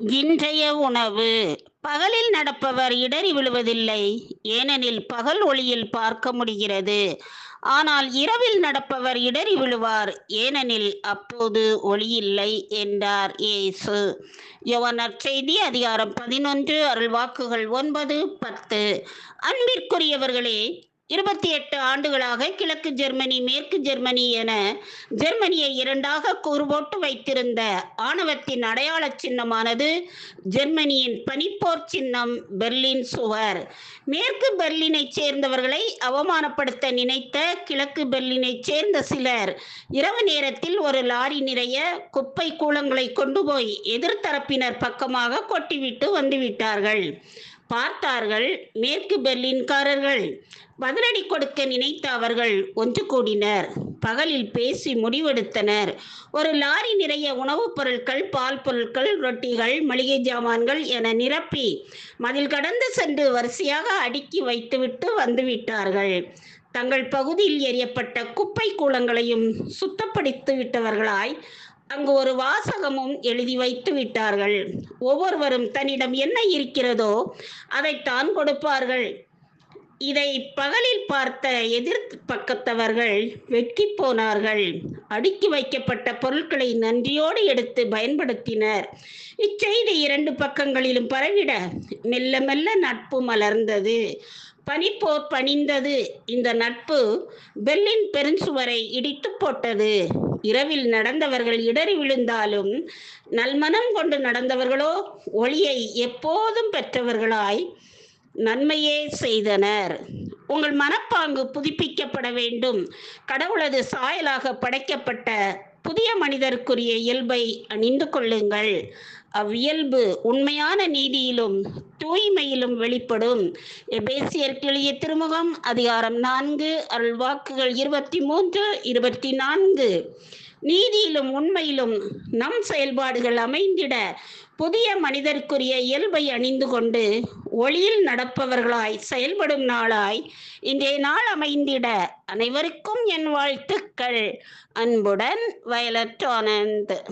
இன்றைய உணவு. பகலில் நடப்பவர் இடறி விழுவதில்லை. ஏனெனில் பகல் ஒளியில் பார்க்க முடிகிறது. ஆனால் இரவில் நடப்பவர் இடறி விழுவார். ஏனெனில் அப்போது ஒளியில்லை என்றார் இயேசு. யோவான் செய்தி அதிகாரம் பதினொன்று அருள்வாக்குகள் ஒன்பது பத்து. அன்பிற்குரியவர்களே இருபத்தி எட்டு ஆண்டுகளாக கிழக்கு ஜெர்மனி மேற்கு ஜெர்மனி என ஜெர்மனியை இரண்டாக கூறுபோட்டு வைத்திருந்த ஆணவத்தின் அடையாள சின்னமானது ஜெர்மனியின் பனிப்போர் சின்னம் பெர்லின் சுவர். மேற்கு பெர்லினை சேர்ந்தவர்களை அவமானப்படுத்த நினைத்த கிழக்கு பெர்லினை சேர்ந்த சிலர் இரவு நேரத்தில் ஒரு லாரி நிறைய குப்பை கூலங்களை கொண்டு போய் எதிர்த்தரப்பினர் பக்கமாக கொட்டிவிட்டு வந்துவிட்டார்கள் பார்த்தார்கள் மேற்கு பெர்லின்காரர்கள். பதிலடி கொடுக்க நினைத்த அவர்கள் ஒன்று கூடினர். பகலில் பேசி முடிவெடுத்தனர். ஒரு லாரி நிறைய உணவுப் பொருட்கள் பால் பொருட்கள் ரொட்டிகள் மளிகை ஜாமான்கள் என நிரப்பி மதில் கடந்து சென்று வரிசையாக அடுக்கி வைத்துவிட்டு வந்துவிட்டார்கள். தங்கள் பகுதியில் எரியப்பட்ட குப்பை கூலங்களையும் சுத்தப்படுத்தி விட்டவர்களாய் அங்கு ஒரு வாசகமும் எழுதி வைத்து விட்டார்கள். ஒவ்வொருவரும் தன்னிடம் என்ன இருக்கிறதோ அதைத்தான் கொடுப்பார்கள். இதை பகலில் பார்த்த எதிர் பக்கத்தவர்கள் வெட்கி போனார்கள். அடுக்கி வைக்கப்பட்ட பொருட்களை நன்றியோடு எடுத்து பயன்படுத்தினர். இச்செய்தி இரண்டு பக்கங்களிலும் பரவிட மெல்ல மெல்ல நட்பு மலர்ந்தது. பனிப்போர் பணிந்தது. இந்த நட்பு பெர்லின் பெருஞ்சுவரை இடித்து போட்டது. இரவில் நடந்தவர்கள் இடறி விழுந்தாலும் நல்மனம் கொண்டு நடந்தவர்களோ ஒளியை எப்போதும் பெற்றவர்களாய் நன்மையே செய்தனர். உங்கள் மனப்பாங்கு புதுப்பிக்கப்பட வேண்டும். கடவுளது சாயலாக படைக்கப்பட்ட புதிய மனிதருக்குரிய இயல்பை அணிந்து கொள்ளுங்கள். அவ்வியல்பு உண்மையான நீதியிலும் தூய்மையிலும் வெளிப்படும். எபேசியர் கிளிய திருமுகம் அதிகாரம் நான்கு அருள்வாக்குகள் இருபத்தி மூன்று இருபத்தி நான்கு. நீதியிலும் உண்மையிலும் நம் செயல்பாடுகள் அமைந்திட புதிய மனிதருக்குரிய இயல்பை அணிந்து கொண்டு ஒளியில் நடப்பவர்களாய் செயல்படும் நாளாய் இன்றைய நாள் அமைந்திட அனைவருக்கும் என் வாழ்த்துக்கள். அன்புடன் வயலட் ஆனந்த்.